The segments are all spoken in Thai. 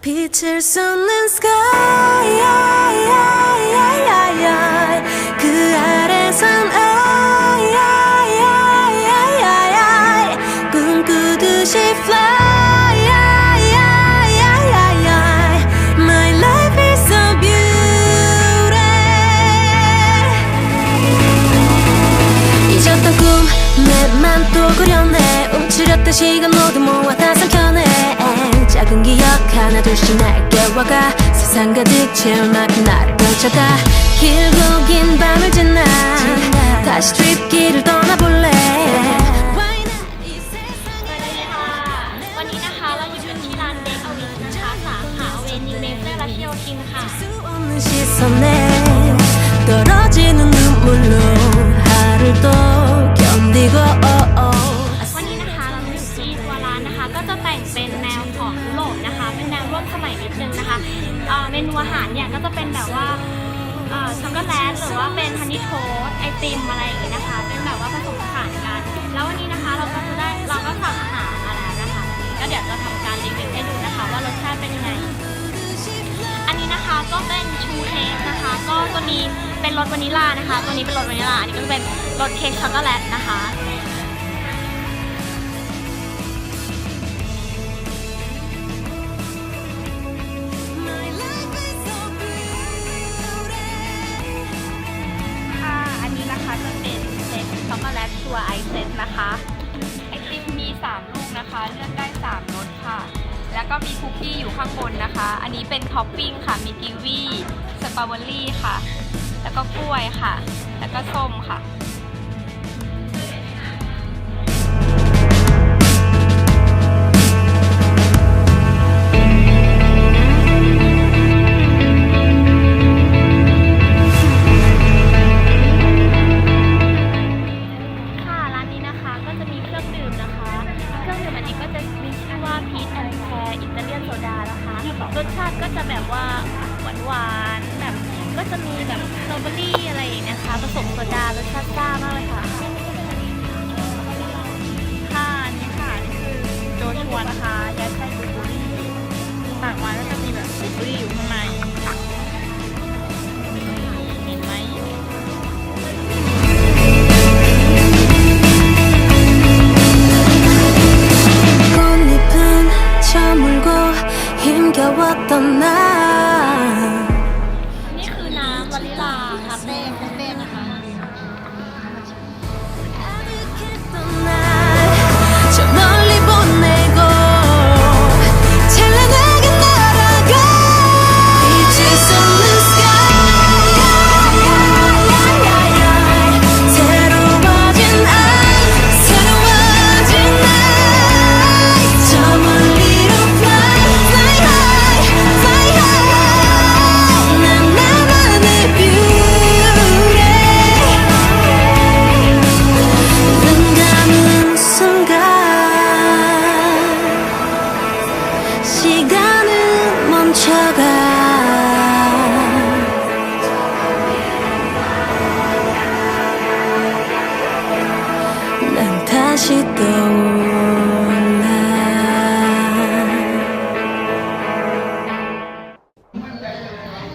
Pictures on the sky. 내 맘 또 그렸네 움츠렸던 시간 모두 모아 다 삼켜내 작은 기억 하나 둘씩 날 깨워가 세상 가득 채울 만큼 나를 펼쳐가 길고 긴 밤을 지나 다시 트립길을 떠나볼래 Why not 이 สวัสดีค่ะ วันนี้นะคะเราอยู่ที่ร้านเด็กอวินนะคะสาขาเวนิวเนเจอร์รัชโยธินค่ะ ก็จะแต่งเป็นแนวของยุโรปนะคะ เป็นแนวร่วมสมัยนิดนึงนะคะเเมนูอาหารเนี่ยก็จะเป็นแบบว่าช็อกโกแลตหรือว่าเป็นฮันนี่โทสต์ไอติมอะไรอย่างเงี้ยนะคะ เป็นแบบว่าผสมผสานกัน แล้ววันนี้นะคะเราก็จะได้เราก็สั่งอาหารมาแล้วนะคะ ก็เดี๋ยวจะทำการรีวิวให้ดูนะคะ ว่ารสชาติเป็นยังไง อันนี้นะคะก็เป็นชูเค้กนะคะ ก็จะมีเป็นรสวานิลานะคะ ตัวนี้เป็นรสวานิลาอันนี้ก็จะเป็นรสเค้กช็อกโกแลตนะคะ โกแลตตัวไอเซตนะคะ ไอติมมี 3 ลูกนะคะ เลือกได้3รสค่ะ แล้วก็มีคุกกี้อยู่ข้างบนนะคะ อันนี้เป็นท็อปปิ้งค่ะ มีกีวีสตรอเบอรี่ค่ะ แล้วก็กล้วยค่ะ แล้วก็ส้มค่ะ รสชาติก็จะแบบว่าหวานหวานๆแบบก็จะมีแบบสตรอเบอรี่อะไรอย่างเงี้ยนะคะผสมโซดารสชาติซ่ามากเลยค่ะ วานิลาคาเฟ่คาเฟ่นะคะ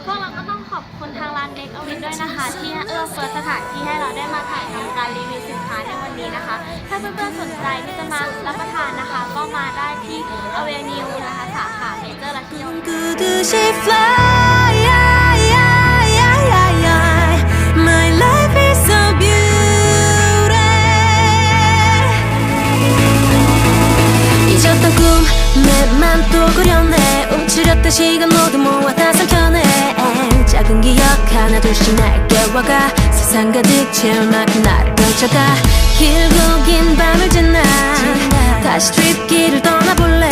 พวกเราก็ต้องขอบคุณทางร้านเด็กอวินด้วยนะคะ ที่เอื้อเฟื้อสถานที่ให้เราได้มาถ่ายทำการรีวิวสินค้าในวันนี้นะคะ ถ้าเพื่อนๆสนใจที่จะมารับประทานนะคะ ก็มาได้ที่อเวนิวนะคะสาขาเมเจอร์รัชโยธิน 꿈꾸듯이 fly 시간 모두 모아 다 삼켜내. 작은 기억 하나 둘씩 날 깨워가. 세상 가득 채울 만큼 나를 펼쳐가. 길고 긴 밤을 지나 다시 트립길을 떠나볼래